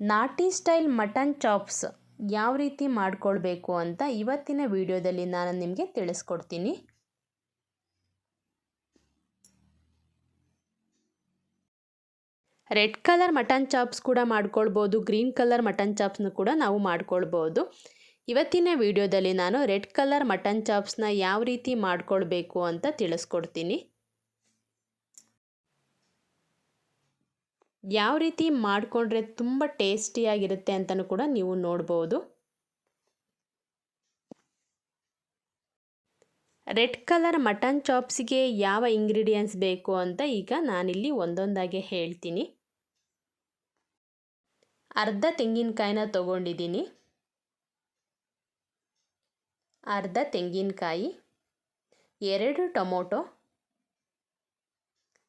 ನಾಟಿ style mutton chops ಯಾವ ರೀತಿ ಮಾಡಿಕೊಳ್ಬೇಕು ಅಂತ ಇವತ್ತಿನ ವಿಡಿಯೋದಲ್ಲಿ ನಾನು ನಿಮಗೆ ತಿಳಿಸ್ಕೊಡ್ತೀನಿ. ರೆಡ್ ಕಲರ್ ಮಟನ್ ಚಾಪ್ಸ್ ಕೂಡ ಮಾಡ್ಕೊಳ್ಬೋದು, ಗ್ರೀನ್ ಕಲರ್ ಮಟನ್ ಚಾಪ್ಸ್ನ ಕೂಡ ನಾವು ಮಾಡ್ಕೊಳ್ಬೋದು. ಇವತ್ತಿನ ವಿಡಿಯೋದಲ್ಲಿ ನಾನು ರೆಡ್ ಕಲರ್ ಮಟನ್ ಚಾಪ್ಸ್ನ ಯಾವ ರೀತಿ ಮಾಡ್ಕೊಳ್ಬೇಕು ಅಂತ ತಿಳಿಸ್ಕೊಡ್ತೀನಿ. ಯಾವ ರೀತಿ ಮಾಡಿಕೊಂಡ್ರೆ ತುಂಬ ಟೇಸ್ಟಿಯಾಗಿರುತ್ತೆ ಅಂತಲೂ ಕೂಡ ನೀವು ನೋಡ್ಬೋದು. ರೆಡ್ ಕಲರ್ ಮಟನ್ ಚಾಪ್ಸಿಗೆ ಯಾವ ಇಂಗ್ರೀಡಿಯೆಂಟ್ಸ್ ಬೇಕು ಅಂತ ಈಗ ನಾನಿಲ್ಲಿ ಒಂದೊಂದಾಗೆ ಹೇಳ್ತೀನಿ. ಅರ್ಧ ತೆಂಗಿನಕಾಯಿನ ತಗೊಂಡಿದ್ದೀನಿ. ಅರ್ಧ ತೆಂಗಿನಕಾಯಿ, ಎರಡು ಟೊಮೊಟೊ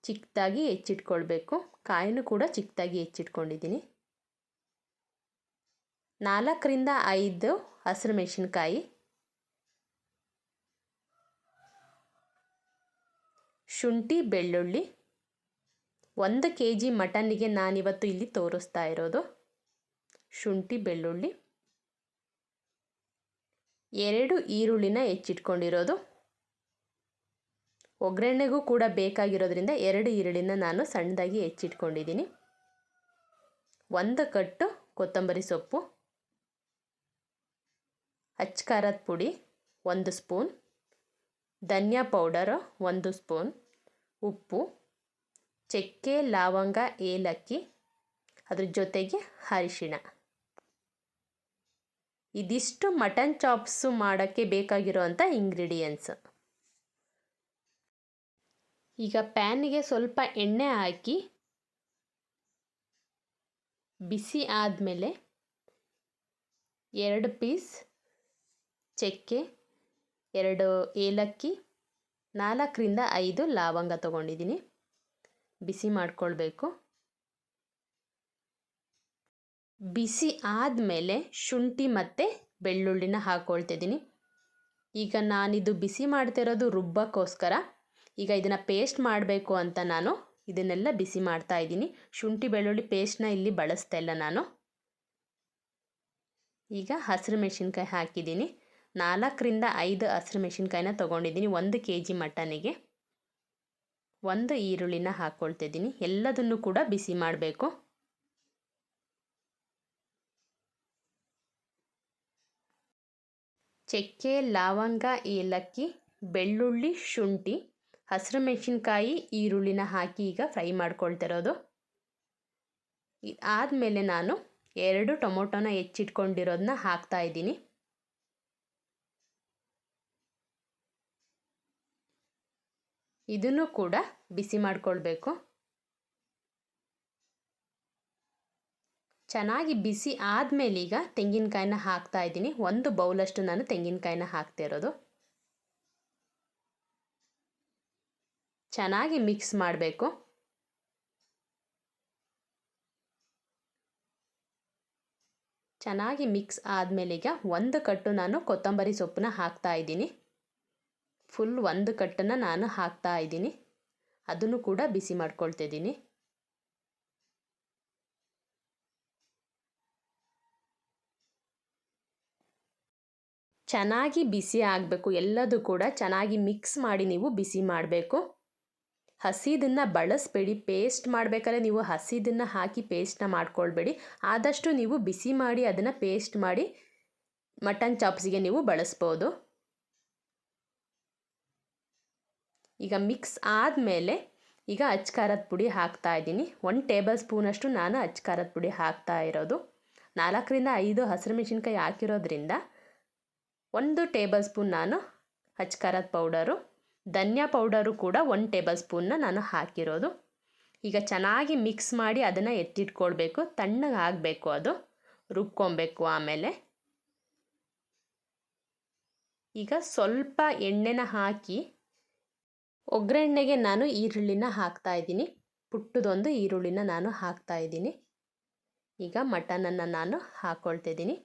ಚಿಕ್ಕದಾಗಿ ಹೆಚ್ಚಿಟ್ಕೊಳ್ಬೇಕು. ಕಾಯಿನೂ ಕೂಡ ಚಿಕ್ಕದಾಗಿ ಹೆಚ್ಚಿಟ್ಕೊಂಡಿದ್ದೀನಿ. ನಾಲ್ಕರಿಂದ ಐದು ಹಸಿರು ಮೆಣಸಿನ್ಕಾಯಿ. ಶುಂಠಿ, ಬೆಳ್ಳುಳ್ಳಿ. ಒಂದು ಕೆ ಜಿ ಮಟನ್ನಿಗೆ ನಾನಿವತ್ತು ಇಲ್ಲಿ ತೋರಿಸ್ತಾ ಇರೋದು. ಶುಂಠಿ, ಬೆಳ್ಳುಳ್ಳಿ. ಎರಡು ಈರುಳ್ಳಿನ ಹೆಚ್ಚಿಟ್ಕೊಂಡಿರೋದು. ಒಗ್ಗರಣೆಗೂ ಕೂಡ ಬೇಕಾಗಿರೋದ್ರಿಂದ ಎರಡು ಈರುಳ್ಳಿನ ನಾನು ಸಣ್ಣದಾಗಿ ಹೆಚ್ಚಿಟ್ಕೊಂಡಿದ್ದೀನಿ. ಒಂದು ಕಟ್ಟು ಕೊತ್ತಂಬರಿ ಸೊಪ್ಪು ಖಾರದ ಪುಡಿ ಒಂದು ಸ್ಪೂನ್, ಧನಿಯಾ ಪೌಡರು ಒಂದು ಸ್ಪೂನ್, ಉಪ್ಪು, ಚಕ್ಕೆ, ಲವಂಗ, ಏಲಕ್ಕಿ, ಅದ್ರ ಜೊತೆಗೆ ಅರಿಶಿಣ. ಇದಿಷ್ಟು ಮಟನ್ ಚಾಪ್ಸು ಮಾಡೋಕ್ಕೆ ಬೇಕಾಗಿರೋವಂಥ ಇಂಗ್ರೀಡಿಯೆಂಟ್ಸ್ ಈಗ ಪ್ಯಾನಿಗೆ ಸ್ವಲ್ಪ ಎಣ್ಣೆ ಹಾಕಿ ಬಿಸಿ ಆದಮೇಲೆ ಎರಡು ಪೀಸ್ ಚಕ್ಕೆ, ಎರಡು ಏಲಕ್ಕಿ, ನಾಲ್ಕರಿಂದ ಐದು ಲವಂಗ ತಗೊಂಡಿದ್ದೀನಿ. ಬಿಸಿ ಮಾಡಿಕೊಳ್ಬೇಕು. ಬಿಸಿ ಆದಮೇಲೆ ಶುಂಠಿ ಮತ್ತು ಬೆಳ್ಳುಳ್ಳಿನ ಹಾಕ್ಕೊಳ್ತಿದ್ದೀನಿ ಈಗ ನಾನಿದು ಬಿಸಿ ಮಾಡ್ತಿರೋದು ರುಬ್ಬಕ್ಕೋಸ್ಕರ ಈಗ ಇದನ್ನು ಪೇಸ್ಟ್ ಮಾಡಬೇಕು ಅಂತ ನಾನು ಇದನ್ನೆಲ್ಲ ಬಿಸಿ ಮಾಡ್ತಾ ಇದ್ದೀನಿ. ಶುಂಠಿ ಬೆಳ್ಳುಳ್ಳಿ ಪೇಸ್ಟ್ನ ಇಲ್ಲಿ ಬಳಸ್ತಾ ಇಲ್ಲ ನಾನು. ಈಗ ಹಸಿರು ಮೆಣಸಿನ್ಕಾಯಿ ಹಾಕಿದ್ದೀನಿ. ನಾಲ್ಕರಿಂದ ಐದು ಹಸಿರು ಮೆಣಸಿನ್ಕಾಯಿನ ತೊಗೊಂಡಿದ್ದೀನಿ ಒಂದು ಕೆ ಜಿ ಮಟನಿಗೆ ಒಂದು ಈರುಳ್ಳಿನ ಹಾಕ್ಕೊಳ್ತಿದ್ದೀನಿ ಎಲ್ಲದನ್ನು ಕೂಡ ಬಿಸಿ ಮಾಡಬೇಕು. ಚಕ್ಕೆ, ಲವಂಗ, ಏಲಕ್ಕಿ, ಬೆಳ್ಳುಳ್ಳಿ, ಶುಂಠಿ ಹಸಿರು ಮೆಣಸಿನ್ಕಾಯಿ, ಈರುಳ್ಳಿನ ಹಾಕಿ ಈಗ ಫ್ರೈ ಮಾಡ್ಕೊಳ್ತಿರೋದು ಆದಮೇಲೆ ನಾನು ಎರಡು ಟೊಮೊಟೊನ ಹೆಚ್ಚಿಟ್ಕೊಂಡಿರೋದನ್ನ ಹಾಕ್ತಾ ಇದ್ದೀನಿ. ಇದನ್ನು ಕೂಡ ಬಿಸಿ ಮಾಡಿಕೊಳ್ಬೇಕು. ಚೆನ್ನಾಗಿ ಬಿಸಿ ಆದಮೇಲೆ ಈಗ ತೆಂಗಿನಕಾಯಿನ ಹಾಕ್ತಾ ಇದ್ದೀನಿ. ಒಂದು ಬೌಲಷ್ಟು ನಾನು ತೆಂಗಿನಕಾಯಿನ ಹಾಕ್ತಾ ಇರೋದು. ಚೆನ್ನಾಗಿ ಮಿಕ್ಸ್ ಮಾಡಬೇಕು. ಚೆನ್ನಾಗಿ ಮಿಕ್ಸ್ ಆದಮೇಲೆ ಈಗ ಒಂದು ಕಟ್ಟು ನಾನು ಕೊತ್ತಂಬರಿ ಸೊಪ್ಪನ್ನ ಹಾಕ್ತಾ ಇದ್ದೀನಿ. ಫುಲ್ ಒಂದು ಕಟ್ಟನ್ನು ನಾನು ಹಾಕ್ತಾ ಇದ್ದೀನಿ. ಅದನ್ನು ಕೂಡ ಬಿಸಿ ಮಾಡ್ಕೊಳ್ತಿದ್ದೀನಿ ಚೆನ್ನಾಗಿ ಬಿಸಿ ಆಗಬೇಕು. ಎಲ್ಲದೂ ಕೂಡ ಚೆನ್ನಾಗಿ ಮಿಕ್ಸ್ ಮಾಡಿ ನೀವು ಬಿಸಿ ಮಾಡಬೇಕು. ಹಸಿದನ್ನು ಬಳಸಬೇಡಿ ಪೇಸ್ಟ್ ಮಾಡಬೇಕಾದ್ರೆ ನೀವು ಹಸಿದನ್ನು ಹಾಕಿ ಪೇಸ್ಟ್ನ ಮಾಡ್ಕೊಳ್ಬೇಡಿ. ಆದಷ್ಟು ನೀವು ಬಿಸಿ ಮಾಡಿ ಅದನ್ನು ಪೇಸ್ಟ್ ಮಾಡಿ ಮಟನ್ ಚಾಪ್ಸಿಗೆ ನೀವು ಬಳಸ್ಬೋದು. ಈಗ ಮಿಕ್ಸ್ ಆದಮೇಲೆ ಈಗ ಅಚ್ಕಾರದ ಪುಡಿ ಹಾಕ್ತಾ ಇದ್ದೀನಿ. ಒನ್ ಟೇಬಲ್ ಸ್ಪೂನಷ್ಟು ನಾನು ಅಚ್ಕಾರದ ಪುಡಿ ಹಾಕ್ತಾ ಇರೋದು. ನಾಲ್ಕರಿಂದ ಐದು ಹಸಿರು ಮೆಣಸಿನ್ಕಾಯಿ ಹಾಕಿರೋದ್ರಿಂದ ಒಂದು ಟೇಬಲ್ ಸ್ಪೂನ್ ನಾನು ಅಚ್ಕಾರದ ಪೌಡರು ಧನಿಯಾ ಪೌಡರು ಕೂಡ ಒಂದು ಟೇಬಲ್ ಸ್ಪೂನ್ನ ನಾನು ಹಾಕಿರೋದು. ಈಗ ಚೆನ್ನಾಗಿ ಮಿಕ್ಸ್ ಮಾಡಿ ಅದನ್ನು ಎತ್ತಿಟ್ಕೊಳ್ಬೇಕು. ತಣ್ಣಗೆ ಆಗಬೇಕು ಅದು. ರುಬ್ಕೊಬೇಕು ಆಮೇಲೆ. ಈಗ ಸ್ವಲ್ಪ ಎಣ್ಣೆನ ಹಾಕಿ ಒಗ್ಗರಣೆಗೆ ನಾನು ಈರುಳ್ಳಿನ ಹಾಕ್ತಾ ಇದ್ದೀನಿ. ಪುಟ್ಟದೊಂದು ಈರುಳ್ಳಿನ ನಾನು ಹಾಕ್ತಾ ಇದ್ದೀನಿ. ಈಗ ಮಟನನ್ನು ನಾನು ಹಾಕ್ಕೊಳ್ತಿದ್ದೀನಿ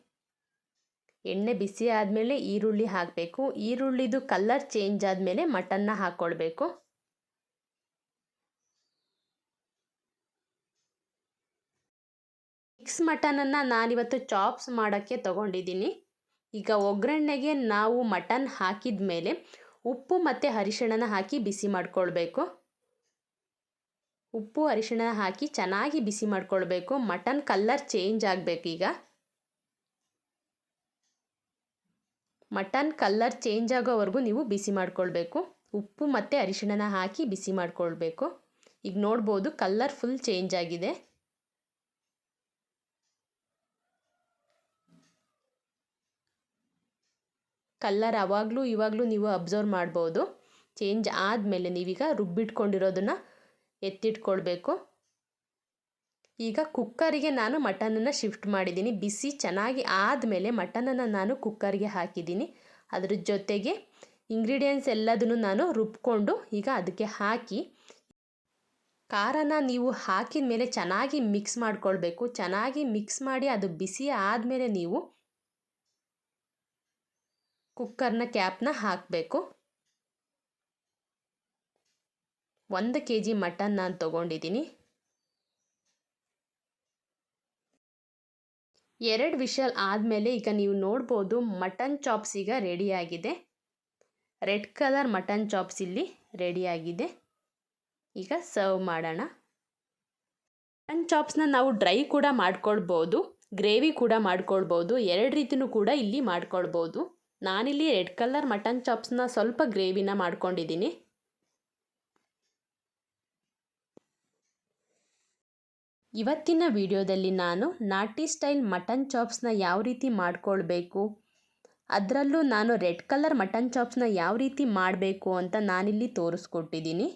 ಎಣ್ಣೆ ಬಿಸಿ ಆದಮೇಲೆ ಈರುಳ್ಳಿ ಹಾಕಬೇಕು. ಈರುಳ್ಳಿದು ಕಲರ್ ಚೇಂಜ್ ಆದಮೇಲೆ ಮಟನ್ನ ಹಾಕ್ಕೊಳ್ಬೇಕು ಮಿಕ್ಸ್ ಮಟನನ್ನು ನಾನಿವತ್ತು ಚಾಪ್ಸ್ ಮಾಡೋಕ್ಕೆ ತಗೊಂಡಿದ್ದೀನಿ. ಈಗ ಒಗ್ಗರಣೆಗೆ ನಾವು ಮಟನ್ ಹಾಕಿದ ಮೇಲೆ ಉಪ್ಪು ಮತ್ತು ಅರಿಶಿಣನ ಹಾಕಿ ಬಿಸಿ ಮಾಡಿಕೊಳ್ಬೇಕು. ಉಪ್ಪು ಅರಿಶಿಣ ಹಾಕಿ ಚೆನ್ನಾಗಿ ಬಿಸಿ ಮಾಡಿಕೊಳ್ಬೇಕು. ಮಟನ್ ಕಲ್ಲರ್ ಚೇಂಜ್ ಆಗಬೇಕು ಈಗ ಮಟನ್ ಕಲ್ಲರ್ ಚೇಂಜ್ ಆಗೋವರೆಗೂ ನೀವು ಬಿಸಿ ಮಾಡಿಕೊಳ್ಬೇಕು. ಉಪ್ಪು ಮತ್ತು ಅರಿಶಿಣನ ಹಾಕಿ ಬಿಸಿ ಮಾಡಿಕೊಳ್ಬೇಕು. ಈಗ ನೋಡ್ಬೋದು ಕಲ್ಲರ್ ಫುಲ್ ಚೇಂಜ್ ಆಗಿದೆ. ಕಲ್ಲರ್ ಅವಾಗಲೂ ಇವಾಗಲೂ ನೀವು ಅಬ್ಸರ್ವ್ ಮಾಡ್ಬೋದು. ಚೇಂಜ್ ಆದಮೇಲೆ ನೀವೀಗ ರುಬ್ಬಿಟ್ಕೊಂಡಿರೋದನ್ನು ಎತ್ತಿಟ್ಕೊಳ್ಬೇಕು. ಈಗ ಕುಕ್ಕರಿಗೆ ನಾನು ಮಟನನ್ನು ಶಿಫ್ಟ್ ಮಾಡಿದ್ದೀನಿ. ಬಿಸಿ, ಚೆನ್ನಾಗಿ ಆದಮೇಲೆ ಮಟನನ್ನು ನಾನು ಕುಕ್ಕರ್ಗೆ ಹಾಕಿದ್ದೀನಿ. ಅದ್ರ ಜೊತೆಗೆ ಇಂಗ್ರೀಡಿಯೆಂಟ್ಸ್ ಎಲ್ಲದನ್ನು ನಾನು ರುಬ್ಕೊಂಡು ಈಗ ಅದಕ್ಕೆ ಹಾಕಿ, ಖಾರನ ನೀವು ಹಾಕಿದ ಮೇಲೆ ಚೆನ್ನಾಗಿ ಮಿಕ್ಸ್ ಮಾಡಿಕೊಳ್ಬೇಕು. ಚೆನ್ನಾಗಿ ಮಿಕ್ಸ್ ಮಾಡಿ ಅದು ಬಿಸಿ ಆದಮೇಲೆ ನೀವು ಕುಕ್ಕರ್ನ ಕ್ಯಾಪ್ನ ಹಾಕಬೇಕು. ಒಂದು ಕೆ ಜಿ ಮಟನ್ ನಾನು ತೊಗೊಂಡಿದ್ದೀನಿ. ಎರಡು ವಿಷಲ್ ಆದಮೇಲೆ ಈಗ ನೀವು ನೋಡ್ಬೋದು ಮಟನ್ ಚಾಪ್ಸ್ ಈಗ ರೆಡಿಯಾಗಿದೆ. ರೆಡ್ ಕಲರ್ ಮಟನ್ ಚಾಪ್ಸ್ ಇಲ್ಲಿ ರೆಡಿಯಾಗಿದೆ. ಈಗ ಸರ್ವ್ ಮಾಡೋಣ. ಮಟನ್ ಚಾಪ್ಸ್ನ ನಾವು ಡ್ರೈ ಕೂಡ ಮಾಡ್ಕೊಳ್ಬೋದು, ಗ್ರೇವಿ ಕೂಡ ಮಾಡ್ಕೊಳ್ಬೋದು, ಎರಡು ರೀತಿಯೂ ಕೂಡ ಇಲ್ಲಿ ಮಾಡ್ಕೊಳ್ಬೋದು. ನಾನಿಲ್ಲಿ ರೆಡ್ ಕಲರ್ ಮಟನ್ ಚಾಪ್ಸ್ನ ಸ್ವಲ್ಪ ಗ್ರೇವಿನ ಮಾಡ್ಕೊಂಡಿದ್ದೀನಿ. ಇವತ್ತಿನ ವಿಡಿಯೋದಲ್ಲಿ ನಾನು ನಾಟಿ ಸ್ಟೈಲ್ ಮಟನ್ ಚಾಪ್ಸ್ನ ಯಾವ ರೀತಿ ಮಾಡ್ಕೊಳ್ಬೇಕು? ಅದರಲ್ಲೂ ನಾನು ರೆಡ್ ಕಲರ್ ಮಟನ್ ಚಾಪ್ಸ್ನ ಯಾವ ರೀತಿ ಮಾಡಬೇಕು ಅಂತ ನಾನಿಲ್ಲಿ ತೋರಿಸ್ಕೊಟ್ಟಿದ್ದೀನಿ.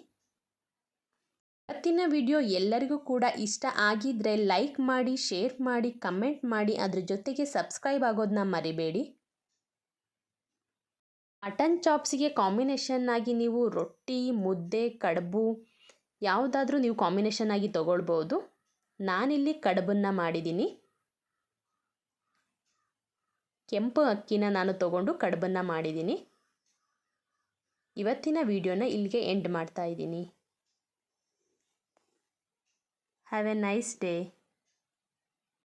ಇವತ್ತಿನ ವಿಡಿಯೋ ಎಲ್ಲರಿಗೂ ಕೂಡ ಇಷ್ಟ ಆಗಿದ್ದರೆ ಲೈಕ್ ಮಾಡಿ, ಶೇರ್ ಮಾಡಿ, ಕಮೆಂಟ್ ಮಾಡಿ, ಅದ್ರ ಜೊತೆಗೆ ಸಬ್ಸ್ಕ್ರೈಬ್ ಆಗೋದನ್ನ ಮರಿಬೇಡಿ. ಮಟನ್ ಚಾಪ್ಸಿಗೆ ಕಾಂಬಿನೇಷನ್ ಆಗಿ ನೀವು ರೊಟ್ಟಿ, ಮುದ್ದೆ, ಕಡುಬು, ಯಾವುದಾದ್ರೂ ನೀವು ಕಾಂಬಿನೇಷನ್ ಆಗಿ ತೊಗೊಳ್ಬೋದು. ನಾನಿಲ್ಲಿ ಕಡುಬನ್ನು ಮಾಡಿದ್ದೀನಿ ಕೆಂಪು ಅಕ್ಕಿನ ನಾನು ತಗೊಂಡು ಕಡುಬನ್ನು ಮಾಡಿದ್ದೀನಿ ಇವತ್ತಿನ ವಿಡಿಯೋನ ಇಲ್ಲಿಗೆ ಎಂಡ್ ಮಾಡ್ತಾ ಇದ್ದೀನಿ. Have A nice day